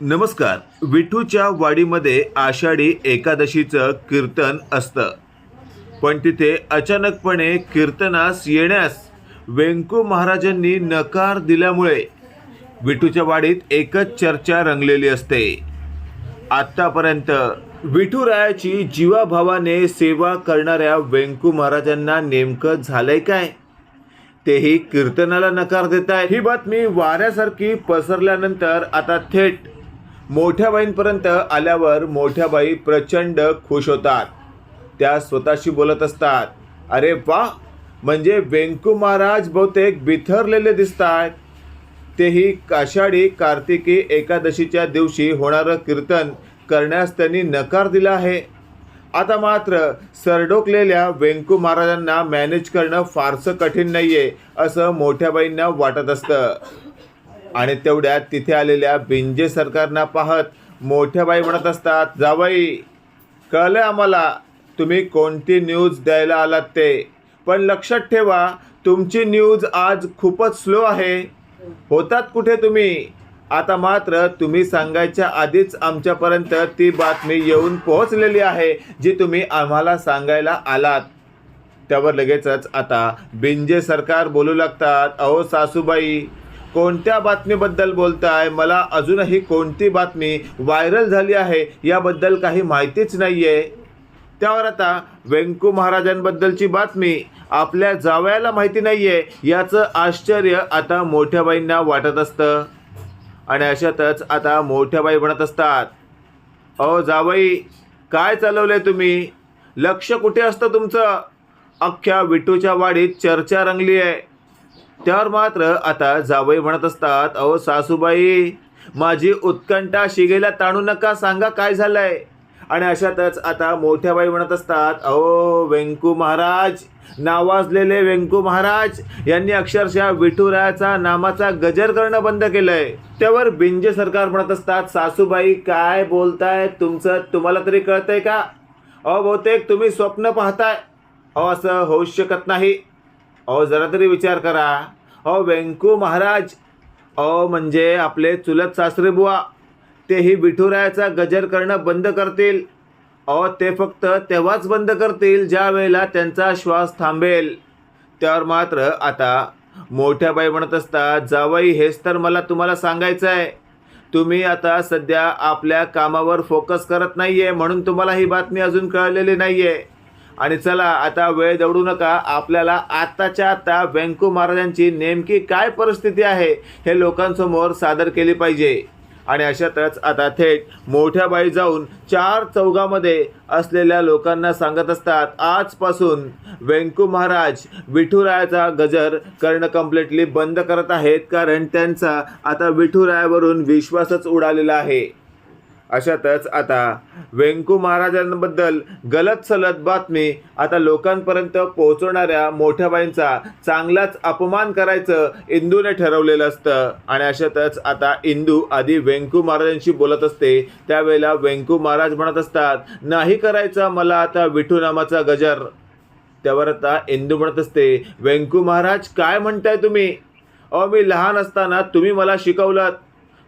नमस्कार. विठूच्या वाडीमध्ये आषाढी एकादशीचं कीर्तन असतं. पण तिथे अचानकपणे कीर्तनास येण्यास वेंकू महाराजांनी नकार दिल्यामुळे विठूच्या वाडीत एकच चर्चा रंगलेली असते. आत्तापर्यंत विठूरायाची जीवाभावाने सेवा करणाऱ्या वेंकू महाराजांना नेमकं झालंय काय? तेही कीर्तनाला नकार देत आहे ही बातमी वाऱ्यासारखी पसरल्यानंतर आता थेट मोठ्या बाईंपर्यंत आल्यावर मोठ्या बाई प्रचंड खुश होतात. त्या स्वतःशी बोलत असतात अरे वा म्हणजे वेंकू महाराज बहुतेक बिथरलेले दिसत आहेत तेही काशाडी कार्तिकी एकादशीच्या दिवशी होणारं कीर्तन करण्यास त्यांनी नकार दिला आहे. आता मात्र सरडोकलेल्या वेंकू महाराजांना मॅनेज करणं फारसं कठीण नाही आहे असं मोठ्याबाईंना वाटत असतं. आणि तेवढ्यात तिथे आलेल्या बिंजे सरकारना पाहत मोठ्या बाई म्हणत असतात जावाई कळलं आम्हाला तुम्ही कोणती न्यूज द्यायला आलात ते. पण लक्षात ठेवा तुमची न्यूज आज खूपच स्लो आहे. होतात कुठे तुम्ही? आता मात्र तुम्ही सांगायच्या आधीच आमच्यापर्यंत ती बातमी येऊन पोहोचलेली आहे जी तुम्ही आम्हाला सांगायला आलात. त्यावर लगेचच आता बिंजे सरकार बोलू लागतात अहो सासूबाई कोणत्या बातमीबद्दल बोलताय? मला अजूनही कोणती बातमी व्हायरल झाली आहे याबद्दल काही माहितीच नाही आहे त्यावर आता वेंकू महाराजांबद्दलची बातमी आपल्या जावयाला माहिती नाही आहे याचं आश्चर्य आता मोठ्या बाईंना वाटत असतं. आणि अशातच आता मोठ्या बाई म्हणत असतात अहो जावई काय चालवलंय तुम्ही? लक्ष कुठे असतं तुमचं? अख्ख्या विठूच्या वाडीत चर्चा रंगली आहे त्यावर मात्र आता जावई म्हणत असतात अहो सासूबाई माझी उत्कंठा शिगेला ताणू नका सांगा काय झालंय? आणि अशातच आता मोठ्या बाई म्हणत असतात अहो वेंकू महाराज नावाजलेले वेंकू महाराज यांनी अक्षरशः विठुरायाचा नामाचा गजर करणं बंद केलंय. त्यावर बिंजे सरकार म्हणत असतात सासूबाई काय बोलताय? तुमचं तुम्हाला तरी कळतंय का? अहो बहुतेक तुम्ही स्वप्न पाहताय. अहो असं होऊच शकत नाही. अहो जरा तरी विचार करा. अहो वेंकू महाराज. अ म्हणजे आपले चुलत सासरेबुवा तेही विठुरायाचा गजर करणं बंद करतील. अहो ते फक्त तेव्हाच बंद करतील ज्या वेळेला त्यांचा श्वास थांबेल. त्यावर मात्र आता मोठ्या बाई म्हणत असतात जावई हेच तर मला तुम्हाला सांगायचं आहे तुम्ही आता सध्या आपल्या कामावर फोकस करत नाही आहे म्हणून तुम्हाला ही बातमी अजून कळलेली नाही आहे आणि चला आता वेळ दवडू नका. आपल्याला आत्ताच्या आता व्यंकू महाराजांची नेमकी काय परिस्थिती आहे हे लोकांसमोर सादर केली पाहिजे. आणि अशातच आता थेट मोठ्या बाई जाऊन चार चौघामध्ये असलेल्या लोकांना सांगत असतात आजपासून व्यंकू महाराज विठुरायाचा गजर करणं कम्प्लिटली बंद करत आहेत कारण त्यांचा आता विठुरायावरून विश्वासच उडालेला आहे. अशातच आता वेंकू महाराजांबद्दल गलत सलत बातमी आता लोकांपर्यंत पोहोचवणाऱ्या मोठ्याबाईंचा चांगलाच अपमान करायचं इंदूने ठरवलेलं असतं. आणि अशातच आता इंदू आधी वेंकू महाराजांशी बोलत असते. त्यावेळेला वेंकू महाराज म्हणत असतात नाही करायचा मला आता विठू नामाचा गजर. त्यावर आता इंदू म्हणत असते वेंकू महाराज काय म्हणताय तुम्ही? अहो मी लहान असताना तुम्ही मला शिकवलात.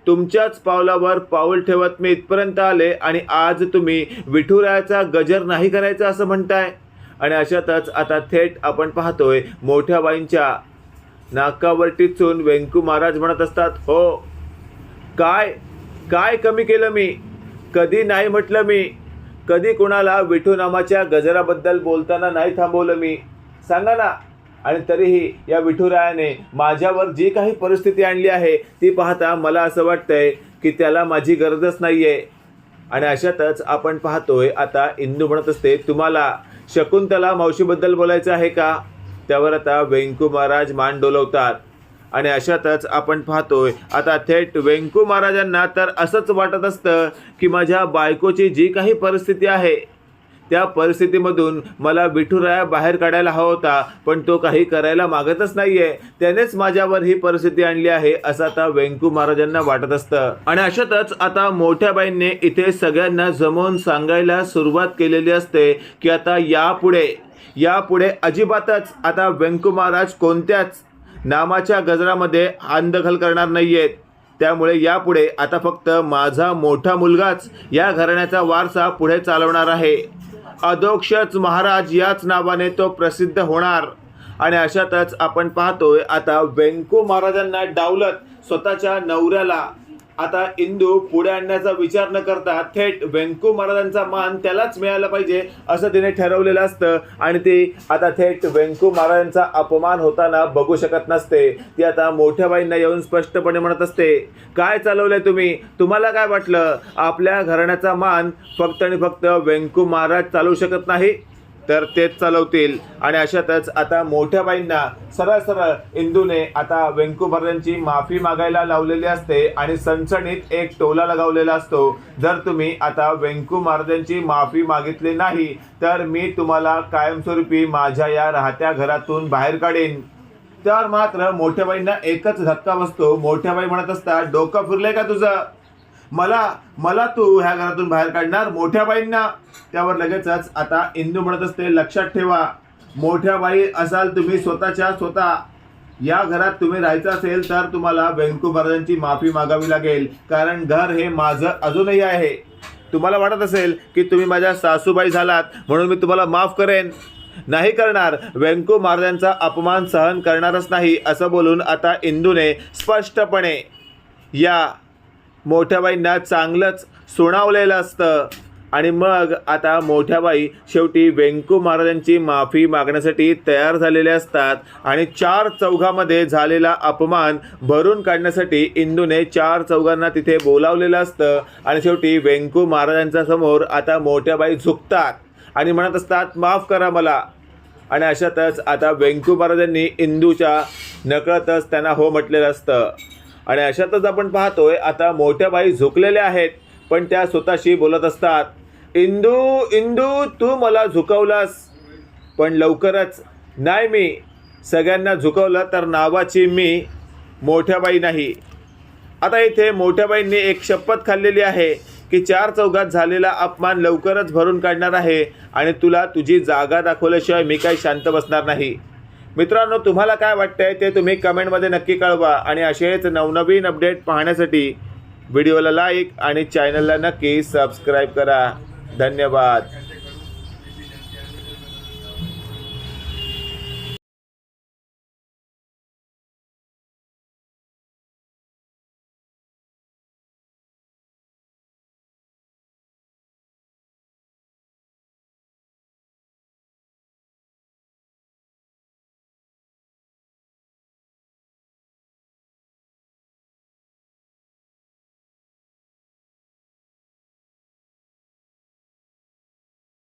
तुमच्याच पावलावर पाऊल ठेवत मी इथपर्यंत आले आणि आज तुम्ही विठुरायाचा गजर नाही करायचा असं म्हणताय. आणि अशातच आता थेट आपण पाहतोय मोठ्या बाईंच्या नाकावर टिचून वेंकू महाराज म्हणत असतात हो काय काय कमी केलं मी? कधी नाही म्हटलं मी? कधी कुणाला विठू नामाच्या गजराबद्दल बोलताना नाही थांबवलं मी? सांगा ना. आणि तरीही या विठुरायाने माझ्यावर जी काही परिस्थिती आणली आहे ती पाहता मला असं वाटतंय की त्याला माझी गरजच नाही आहे आणि अशातच आपण पाहतोय आता इंदू म्हणत असते तुम्हाला शकुंतला मावशीबद्दल बोलायचं आहे का? त्यावर आता वेंकू महाराज मान डोलवतात. आणि अशातच आपण पाहतोय आता थेट वेंकू महाराजांना तर असंच वाटत असतं की माझ्या बायकोची जी काही परिस्थिती आहे त्या परिस्थितीमधून मला विठुराया बाहेर काढायला हवा होता पण तो काही करायला मागतच नाहीये. त्यानेच माझ्यावर ही परिस्थिती आणली आहे असं आता वेंकू महाराजांना वाटत असतं. आणि अशातच आता मोठ्या बाईंनी इथे सगळ्यांना जमवून सांगायला सुरुवात केलेली असते की आता यापुढे यापुढे अजिबातच आता वेंकू महाराज कोणत्याच नामाच्या गजरामध्ये अंदखल करणार नाहीयेत. त्यामुळे यापुढे आता फक्त माझा मोठा मुलगाच या घराण्याचा वारसा पुढे चालवणार आहे. अधोक्षच महाराज याच नावाने तो प्रसिद्ध होणार. आणि अशातच आपण पाहतोय आता वेंकू महाराजांना डावलत स्वतःच्या नवऱ्याला. आता इंदू पुढे आणण्याचा विचार न करता थेट व्यंकू महाराजांचा मान त्यालाच मिळाला पाहिजे असं तिने ठरवलेलं असतं. आणि ती आता थेट व्यंकू महाराजांचा अपमान होताना बघू शकत नसते. ती आता मोठ्या बाईंना येऊन स्पष्टपणे म्हणत असते काय चालवलंय तुम्ही? तुम्हाला काय वाटलं? आपल्या घराण्याचा मान फक्त आणि फक्त व्यंकू महाराज चालवू शकत नाही? तर तेच चालवतील. आणि अशातच आता मोठ्या बाईंना सरळ सरळ इंदूने आता व्यंकू माफी मागायला लावलेली असते आणि सणसणीत एक टोला लगावलेला असतो. जर तुम्ही आता व्यंकू महाराजांची माफी मागितली नाही तर मी तुम्हाला कायमस्वरूपी माझ्या या राहत्या घरातून बाहेर काढेन. तर मात्र मोठ्या बाईंना एकच धक्का बसतो. मोठ्या बाई म्हणत असतात डोकं फिरलंय का तुझं? मला मला तू ह्या घरातून बाहेर काढणार मोठ्या बाईंना. त्यावर लगेचच आता इंदू म्हणत असते लक्षात ठेवा. मोठ्या बाई असाल तुम्ही स्वतःच्या स्वतः. या घरात तुम्ही राहायचं असेल तर तुम्हाला व्यंकू महाराजांची माफी मागावी लागेल. कारण घर हे माझं अजूनही आहे. तुम्हाला वाटत असेल की तुम्ही माझ्या सासूबाई झालात म्हणून मी तुम्हाला माफ करेन. नाही करणार. व्यंकू महाराजांचा अपमान सहन करणारच नाही असं बोलून आता इंदूने स्पष्टपणे या मोठ्याबाईंना चांगलंच सुणावलेलं असतं. आणि मग आता मोठ्याबाई शेवटी व्यंकू महाराजांची माफी मागण्यासाठी तयार झालेले असतात आणि चार चौघामध्ये झालेला अपमान भरून काढण्यासाठी इंदूने चार चौघांना तिथे बोलावलेलं असतं. आणि शेवटी वेंकू महाराजांच्या समोर आता मोठ्याबाई झुकतात आणि म्हणत असतात माफ करा मला. आणि अशातच आता व्यंकू महाराजांनी इंदूच्या नकळतच त्यांना हो म्हटलेलं असतं. आणि अशातच आपण पाहतोय आता मोठ्या बाई झुकलेल्या आहेत पण त्या स्वतःशी बोलत असतात. इंदू इंदू तू मला झुकवलास. पण लवकरच. नाही मी. सगळ्यांना झुकवलं तर नावाची मी मोठ्याबाई नाही. आता इथे मोठ्याबाईंनी एक शपथ खाल्लेली आहे की चार चौघात झालेला अपमान लवकरच भरून काढणार आहे आणि तुला तुझी जागा दाखवल्याशिवाय मी काही शांत बसणार नाही. मित्रांनो तुम्हाला काय वाटतंय ते तुम्ही कमेंटमध्ये नक्की कळवा आणि असेच नवनवीन अपडेट पाहण्यासाठी व्हिडिओला लाईक आणि चॅनलला नक्की सबस्क्राईब करा. धन्यवाद.